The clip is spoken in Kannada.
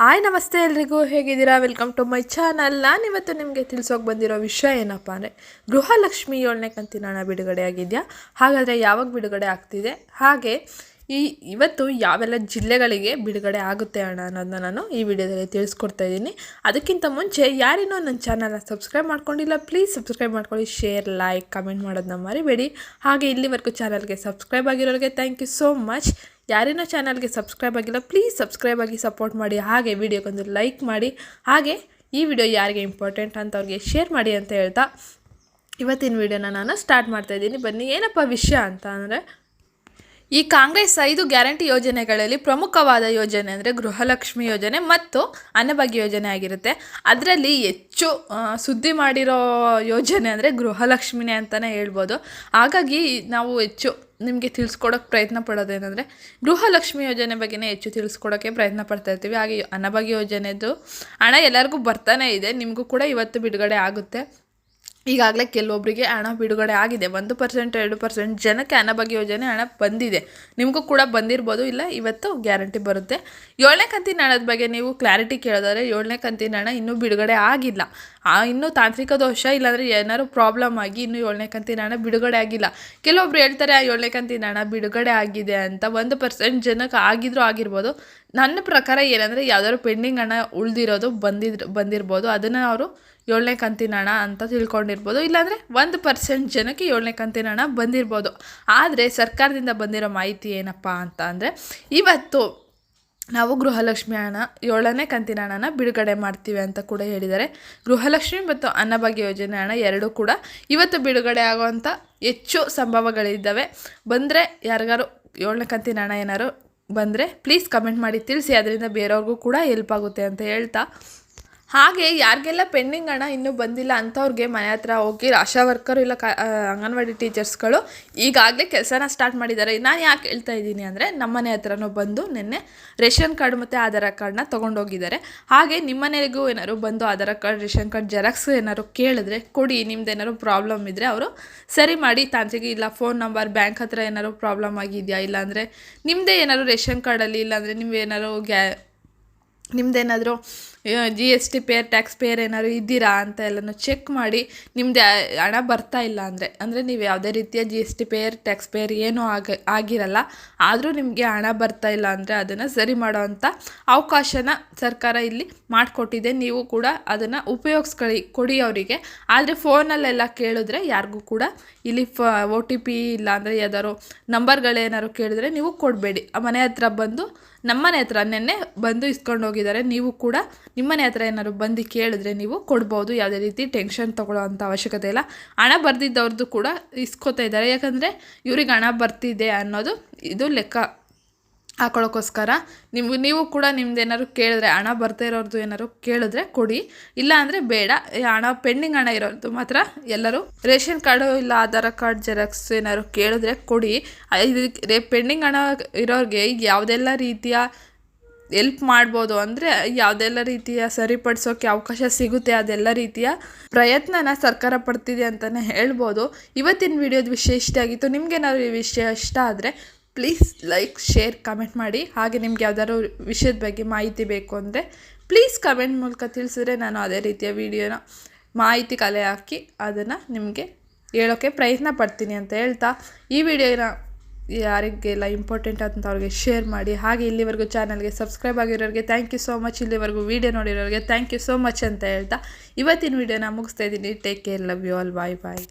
ಹಾಯ್ ನಮಸ್ತೆ ಎಲ್ರಿಗೂ. ಹೇಗಿದ್ದೀರಾ? ವೆಲ್ಕಮ್ ಟು ಮೈ ಚಾನಲ್ ನಾನಿವತ್ತು ನಿಮಗೆ ತಿಳಿಸೋಕೆ ಬಂದಿರೋ ವಿಷಯ ಏನಪ್ಪ ಅಂದರೆ, ಗೃಹಲಕ್ಷ್ಮಿ ಏಳನೇ ಕಂತಿನ ಹಣ ಬಿಡುಗಡೆ ಆಗಿದೆಯಾ ಹಾಗಾದರೆ ಯಾವಾಗ ಬಿಡುಗಡೆ ಆಗ್ತಿದೆ? ಹಾಗೆ ಈ ಇವತ್ತು ಯಾವೆಲ್ಲ ಜಿಲ್ಲೆಗಳಿಗೆ ಬಿಡುಗಡೆ ಆಗುತ್ತೆ ಅಣ್ಣ ಅನ್ನೋದನ್ನ ನಾನು ಈ ವಿಡಿಯೋದಲ್ಲಿ ತಿಳಿಸ್ಕೊಡ್ತಾ ಇದ್ದೀನಿ. ಅದಕ್ಕಿಂತ ಮುಂಚೆ ಯಾರಿನೋ ನನ್ನ ಚಾನಲ್ನ ಸಬ್ಸ್ಕ್ರೈಬ್ ಮಾಡ್ಕೊಂಡಿಲ್ಲ, ಪ್ಲೀಸ್ ಸಬ್ಸ್ಕ್ರೈಬ್ ಮಾಡ್ಕೊಳ್ಳಿ, ಶೇರ್, ಲೈಕ್, ಕಮೆಂಟ್ ಮಾಡೋದನ್ನ ಮರಿಬೇಡಿ. ಹಾಗೆ ಇಲ್ಲಿವರೆಗೂ ಚಾನಲ್ಗೆ ಸಬ್ಸ್ಕ್ರೈಬ್ ಆಗಿರೋರಿಗೆ ಥ್ಯಾಂಕ್ ಯು ಸೋ ಮಚ್ ಯಾರೇನೋ ಚಾನಲ್ಗೆ ಸಬ್ಸ್ಕ್ರೈಬ್ ಆಗಿಲ್ಲ, ಪ್ಲೀಸ್ ಸಬ್ಸ್ಕ್ರೈಬ್ ಆಗಿ ಸಪೋರ್ಟ್ ಮಾಡಿ. ಹಾಗೆ ವಿಡಿಯೋಗೊಂದು ಲೈಕ್ ಮಾಡಿ. ಹಾಗೆ ಈ ವಿಡಿಯೋ ಯಾರಿಗೆ ಇಂಪಾರ್ಟೆಂಟ್ ಅಂತ ಅವ್ರಿಗೆ ಶೇರ್ ಮಾಡಿ ಅಂತ ಹೇಳ್ತಾ ಇವತ್ತಿನ ವಿಡಿಯೋನ ನಾನು ಸ್ಟಾರ್ಟ್ ಮಾಡ್ತಾ ಇದ್ದೀನಿ. ಬನ್ನಿ, ಏನಪ್ಪ ವಿಷಯ ಅಂತ ಅಂದರೆ ಈ ಕಾಂಗ್ರೆಸ್ ಐದು ಗ್ಯಾರಂಟಿ ಯೋಜನೆಗಳಲ್ಲಿ ಪ್ರಮುಖವಾದ ಯೋಜನೆ ಅಂದರೆ ಗೃಹಲಕ್ಷ್ಮಿ ಯೋಜನೆ ಮತ್ತು ಅನ್ನಭಾಗ್ಯ ಯೋಜನೆ ಆಗಿರುತ್ತೆ. ಅದರಲ್ಲಿ ಹೆಚ್ಚು ಸುದ್ದಿ ಮಾಡಿರೋ ಯೋಜನೆ ಅಂದರೆ ಗೃಹಲಕ್ಷ್ಮಿನೇ ಅಂತಲೇ ಹೇಳ್ಬೋದು. ಹಾಗಾಗಿ ನಾವು ಹೆಚ್ಚು ನಿಮಗೆ ತಿಳಿಸ್ಕೊಡೋಕೆ ಪ್ರಯತ್ನ ಪಡೋದೇನೆಂದರೆ ಗೃಹಲಕ್ಷ್ಮಿ ಯೋಜನೆ ಬಗ್ಗೆನೇ ಹೆಚ್ಚು ತಿಳಿಸ್ಕೊಡೋಕ್ಕೆ ಪ್ರಯತ್ನ ಪಡ್ತಾ ಇರ್ತೀವಿ. ಹಾಗೆ ಅನ್ನಭಾಗ್ಯ ಯೋಜನೆದು ಹಣ ಎಲ್ಲರಿಗೂ ಬರ್ತಾನೆ ಇದೆ. ನಿಮಗೂ ಕೂಡ ಇವತ್ತು ಬಿಡುಗಡೆ ಆಗುತ್ತೆ. ಈಗಾಗಲೇ ಕೆಲವೊಬ್ಬರಿಗೆ ಹಣ ಬಿಡುಗಡೆ ಆಗಿದೆ. ಒಂದು ಪರ್ಸೆಂಟ್, ಎರಡು ಪರ್ಸೆಂಟ್ ಜನಕ್ಕೆ ಅನ್ನಭಾಗ್ಯ ಯೋಜನೆ ಹಣ ಬಂದಿದೆ. ನಿಮಗೂ ಕೂಡ ಬಂದಿರ್ಬೋದು. ಇಲ್ಲ, ಇವತ್ತು ಗ್ಯಾರಂಟಿ ಬರುತ್ತೆ. ಏಳನೇ ಕಂತಿನ ಹಣದ ಬಗ್ಗೆ ನೀವು ಕ್ಲಾರಿಟಿ ಕೇಳಿದ್ರೆ ಏಳನೇ ಕಂತಿನ ಹಣ ಇನ್ನೂ ಬಿಡುಗಡೆ ಆಗಿಲ್ಲ. ಆ, ಇನ್ನೂ ತಾಂತ್ರಿಕ ದೋಷ, ಇಲ್ಲಾಂದರೆ ಏನಾದ್ರು ಪ್ರಾಬ್ಲಮ್ ಆಗಿ ಇನ್ನೂ ಏಳನೇ ಕಂತಿನ ಹಣ ಬಿಡುಗಡೆ ಆಗಿಲ್ಲ. ಕೆಲವೊಬ್ರು ಹೇಳ್ತಾರೆ, ಆ, ಏಳನೇ ಕಂತಿನ ಹಣ ಬಿಡುಗಡೆ ಆಗಿದೆ ಅಂತ. ಒಂದು ಪರ್ಸೆಂಟ್ ಜನಕ್ಕೆ ಆಗಿದ್ರೂ ಆಗಿರ್ಬೋದು. ನನ್ನ ಪ್ರಕಾರ ಏನಂದರೆ, ಯಾವ್ದಾದ್ರು ಪೆಂಡಿಂಗ್ ಹಣ ಉಳಿದಿರೋದು ಬಂದಿದ್ರು ಬಂದಿರ್ಬೋದು. ಅದನ್ನು ಅವರು ಏಳನೇ ಕಂತಿನ ಹಣ ಅಂತ ತಿಳ್ಕೊಂಡಿರ್ಬೋದು. ಇಲ್ಲಾಂದರೆ ಒಂದು ಪರ್ಸೆಂಟ್ ಜನಕ್ಕೆ ಏಳನೇ ಕಂತಿನ ಹಣ ಬಂದಿರ್ಬೋದು. ಆದರೆ ಸರ್ಕಾರದಿಂದ ಬಂದಿರೋ ಮಾಹಿತಿ ಏನಪ್ಪ ಅಂತ ಅಂದರೆ, ಇವತ್ತು ನಾವು ಗೃಹಲಕ್ಷ್ಮಿ ಹಣ, ಏಳನೇ ಕಂತಿನ ಹಣನ ಬಿಡುಗಡೆ ಮಾಡ್ತೀವಿ ಅಂತ ಕೂಡ ಹೇಳಿದ್ದಾರೆ. ಗೃಹಲಕ್ಷ್ಮಿ ಮತ್ತು ಅನ್ನಭಾಗ್ಯ ಯೋಜನೆ ಹಣ ಎರಡೂ ಕೂಡ ಇವತ್ತು ಬಿಡುಗಡೆ ಆಗುವಂಥ ಹೆಚ್ಚು ಸಂಭವಗಳಿದ್ದಾವೆ. ಬಂದರೆ ಯಾರಿಗಾರು ಏಳನೇ ಕಂತಿನ ಹಣ ಏನಾರು ಬಂದರೆ ಪ್ಲೀಸ್ ಕಮೆಂಟ್ ಮಾಡಿ. ತಿಳಿಸಿ, ಅದರಿಂದ ಬೇರೆಯವ್ರಿಗೂ ಕೂಡ ಹೆಲ್ಪ್ ಆಗುತ್ತೆ ಅಂತ ಹೇಳ್ತಾ ಹಾಗೆ ಯಾರಿಗೆಲ್ಲ ಪೆಂಡಿಂಗ್ ಹಣ ಇನ್ನೂ ಬಂದಿಲ್ಲ ಅಂಥವ್ರಿಗೆ ಮನೆ ಹತ್ರ ಹೋಗಿ ಆಶಾ ವರ್ಕರು ಇಲ್ಲ ಕ ಅಂಗನವಾಡಿ ಟೀಚರ್ಸ್ಗಳು ಈಗಾಗಲೇ ಕೆಲಸನ ಸ್ಟಾರ್ಟ್ ಮಾಡಿದ್ದಾರೆ. ನಾನು ಯಾಕೆ ಹೇಳ್ತಾ ಇದ್ದೀನಿ ಅಂದರೆ ನಮ್ಮನೆ ಹತ್ರನೂ ಬಂದು ನಿನ್ನೆ ರೇಷನ್ ಕಾರ್ಡ್ ಮತ್ತು ಆಧಾರ್ ಕಾರ್ಡ್ನ ತೊಗೊಂಡೋಗಿದ್ದಾರೆ. ಹಾಗೆ ನಿಮ್ಮನೆಗೂ ಏನಾದ್ರು ಬಂದು Aadhaar card, ration card, xerox ಏನಾದ್ರು ಕೇಳಿದ್ರೆ ಕೊಡಿ, ನಿಮ್ದು ಏನಾದ್ರು ಪ್ರಾಬ್ಲಮ್ ಇದ್ದರೆ ಅವರು ಸರಿ ಮಾಡಿ ತಾಂತ್ರಿಕ ಇಲ್ಲ ಫೋನ್ ನಂಬರ್, ಬ್ಯಾಂಕ್ ಹತ್ರ ಏನಾದ್ರು ಪ್ರಾಬ್ಲಮ್ ಆಗಿದೆಯಾ ಇಲ್ಲಾಂದರೆ ನಿಮ್ಮದೇ ಏನಾದ್ರು ರೇಷನ್ ಕಾರ್ಡಲ್ಲಿ ಇಲ್ಲಾಂದರೆ ನಿಮ್ಗೆ ಏನಾದ್ರು ಗ್ಯಾ ನಿಮ್ದೇನಾದರೂ G S T payer tax payer ಏನಾದ್ರು ಇದ್ದೀರಾ ಅಂತ ಎಲ್ಲನೂ ಚೆಕ್ ಮಾಡಿ ನಿಮ್ಮದು ಹಣ ಬರ್ತಾ ಇಲ್ಲ ಅಂದರೆ ಅಂದರೆ ನೀವು ಯಾವುದೇ ರೀತಿಯ G S T payer tax payer ಏನೂ ಆಗ, ಆಗಿರಲ್ಲ. ಆದರೂ ನಿಮಗೆ ಹಣ ಬರ್ತಾ ಇಲ್ಲ ಅಂದರೆ ಅದನ್ನು ಸರಿ ಮಾಡೋವಂಥ ಅವಕಾಶನ ಸರ್ಕಾರ ಇಲ್ಲಿ ಮಾಡಿಕೊಟ್ಟಿದೆ. ನೀವು ಕೂಡ ಅದನ್ನು ಉಪಯೋಗಿಸ್ಕೊಳ್ಳಿ, ಕೊಡಿ ಅವರಿಗೆ. ಆದರೆ ಫೋನಲ್ಲೆಲ್ಲ ಕೇಳಿದ್ರೆ ಯಾರಿಗೂ ಕೂಡ ಇಲ್ಲಿ ಫ ಒ ಟಿ ಪಿ ಇಲ್ಲ ಅಂದರೆ ಯಾವ್ದಾದ್ರು ನಂಬರ್ಗಳೇನಾದ್ರು ಕೇಳಿದ್ರೆ ನೀವು ಕೊಡಬೇಡಿ. ಮನೆ ಹತ್ರ ಬಂದು ನಮ್ಮನೆ ಹತ್ರ ನೆನ್ನೆ ಬಂದು ಇಸ್ಕೊಂಡು ಹೋಗಿದ್ದಾರೆ. ನೀವು ಕೂಡ ನಿಮ್ಮನೆ ಹತ್ರ ಏನಾದ್ರು ಬಂದು ಕೇಳಿದ್ರೆ ನೀವು ಕೊಡ್ಬೋದು. ಯಾವುದೇ ರೀತಿ ಟೆನ್ಷನ್ ತೊಗೊಳ್ಳೋ ಅವಶ್ಯಕತೆ ಇಲ್ಲ. ಹಣ ಬರ್ದಿದ್ದವ್ರದ್ದು ಕೂಡ ಇಸ್ಕೋತಾ ಇದ್ದಾರೆ. ಯಾಕಂದರೆ ಇವ್ರಿಗೆ ಹಣ ಬರ್ತಿದೆ ಅನ್ನೋದು ಇದು ಲೆಕ್ಕ ಹಾಕೊಳ್ಳೋಕ್ಕೋಸ್ಕರ ನಿಮ್ಗೆ ನೀವು ಕೂಡ ನಿಮ್ದು ಏನಾದ್ರು ಕೇಳಿದ್ರೆ, ಹಣ ಬರ್ತಾ ಇರೋರ್ದು ಏನಾದ್ರು ಕೇಳಿದ್ರೆ ಕೊಡಿ. ಇಲ್ಲ ಅಂದರೆ ಬೇಡ. ಹಣ, ಪೆಂಡಿಂಗ್ ಹಣ ಇರೋದು ಮಾತ್ರ ಎಲ್ಲರೂ ರೇಷನ್ ಕಾರ್ಡು ಇಲ್ಲ ಆಧಾರ್ ಕಾರ್ಡ್, ಜೆರಾಕ್ಸ್ ಏನಾದ್ರು ಕೇಳಿದ್ರೆ ಕೊಡಿ. ಇದಕ್ಕೆ ಪೆಂಡಿಂಗ್ ಹಣ ಇರೋರಿಗೆ ಯಾವುದೆಲ್ಲ ರೀತಿಯ ಎಲ್ಪ್ ಮಾಡ್ಬೋದು ಅಂದರೆ ಯಾವುದೆಲ್ಲ ರೀತಿಯ ಸರಿಪಡಿಸೋಕ್ಕೆ ಅವಕಾಶ ಸಿಗುತ್ತೆ ಅದೆಲ್ಲ ರೀತಿಯ ಪ್ರಯತ್ನನ ಸರ್ಕಾರ ಪಡ್ತಿದೆ ಅಂತಲೇ ಹೇಳ್ಬೋದು. ಇವತ್ತಿನ ವಿಡಿಯೋದ ವಿಷಯ ಇಷ್ಟ ಆಗಿತ್ತು. ನಿಮ್ಗೇನಾದ್ರು ಈ ವಿಷಯ ಇಷ್ಟ ಆದರೆ ಪ್ಲೀಸ್ ಲೈಕ್ ಶೇರ್ ಕಮೆಂಟ್ ಮಾಡಿ. ಹಾಗೆ ನಿಮ್ಗೆ ಯಾವ್ದಾದ್ರು ವಿಷಯದ ಬಗ್ಗೆ ಮಾಹಿತಿ ಬೇಕು ಅಂದರೆ ಪ್ಲೀಸ್ ಕಮೆಂಟ್ ಮೂಲಕ ತಿಳಿಸಿದ್ರೆ ನಾನು ಅದೇ ರೀತಿಯ ವಿಡಿಯೋನ ಮಾಹಿತಿ ಕಲೆ ಹಾಕಿ ಅದನ್ನು ನಿಮಗೆ ಹೇಳೋಕ್ಕೆ ಪ್ರಯತ್ನ ಪಡ್ತೀನಿ ಅಂತ ಹೇಳ್ತಾ ಈ ವಿಡಿಯೋನ ಯಾರಿಗೆಲ್ಲ ಇಂಪಾರ್ಟೆಂಟ್ ಅಂತ ಅವ್ರಿಗೆ ಶೇರ್ ಮಾಡಿ. ಹಾಗೆ ಇಲ್ಲಿವರೆಗೂ ಚಾನಲ್ಗೆ ಸಬ್ಸ್ಕ್ರೈಬ್ ಆಗಿರೋರಿಗೆ ಥ್ಯಾಂಕ್ ಯು ಸೋ ಮಚ್ ಇಲ್ಲಿವರೆಗೂ ವೀಡಿಯೋ ನೋಡಿರೋರಿಗೆ ಥ್ಯಾಂಕ್ ಯು ಸೋ ಮಚ್ ಅಂತ ಹೇಳ್ತಾ ಇವತ್ತಿನ ವೀಡಿಯೋನ ಮುಗಿಸ್ತಾ ಇದ್ದೀನಿ. Take care love you all bye bye